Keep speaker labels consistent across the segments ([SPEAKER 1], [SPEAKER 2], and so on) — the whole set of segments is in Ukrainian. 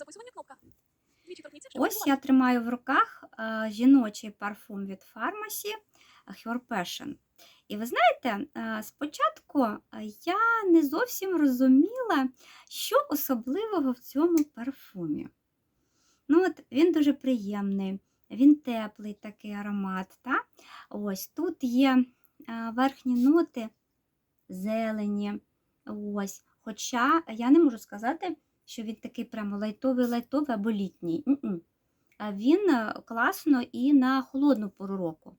[SPEAKER 1] записування кнопка.
[SPEAKER 2] Ось я тримаю в руках е, жіночий парфум від Pharmacy Her Passion. І ви знаєте, е, спочатку е, я не зовсім розуміла, що особливого в цьому парфумі. Ну, от Він дуже приємний, він теплий такий аромат. Та? Ось Тут є е, верхні ноти зелені. Ось. Хоча я не можу сказати, що він такий прямо лайтовий-лайтовий або літній. М-м. А Він е, класно і на холодну пору року.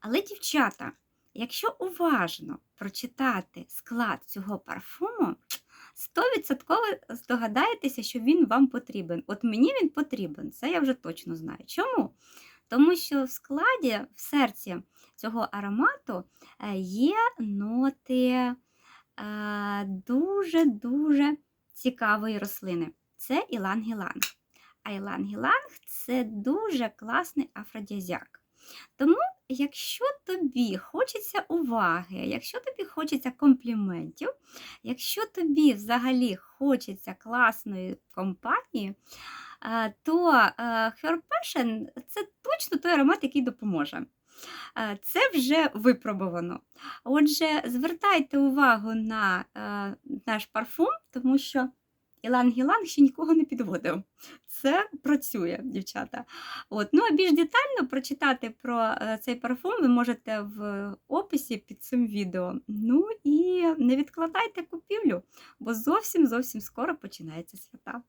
[SPEAKER 2] Але, дівчата, якщо уважно прочитати склад цього парфуму, 100% здогадаєтеся, що він вам потрібен. От мені він потрібен, це я вже точно знаю. Чому? Тому що в складі, в серці цього аромату е, є ноти дуже-дуже цікавої рослини. Це іланг-іланг. А іланг-іланг – це дуже класний афродізіак. Тому, якщо тобі хочеться уваги, якщо тобі хочеться компліментів, якщо тобі взагалі хочеться класної компанії, е, то е, Her Passion – це точно той аромат, який допоможе. Е, Це вже випробовано. Отже, звертайте увагу на наш парфум, тому що Іланг-Іланг ще нікого не підводив. Це працює, дівчата. От. Ну, а більш детально прочитати про е, цей парфум ви можете в описі під цим відео. Ну і не відкладайте купівлю, бо зовсім зовсім скоро починається свята.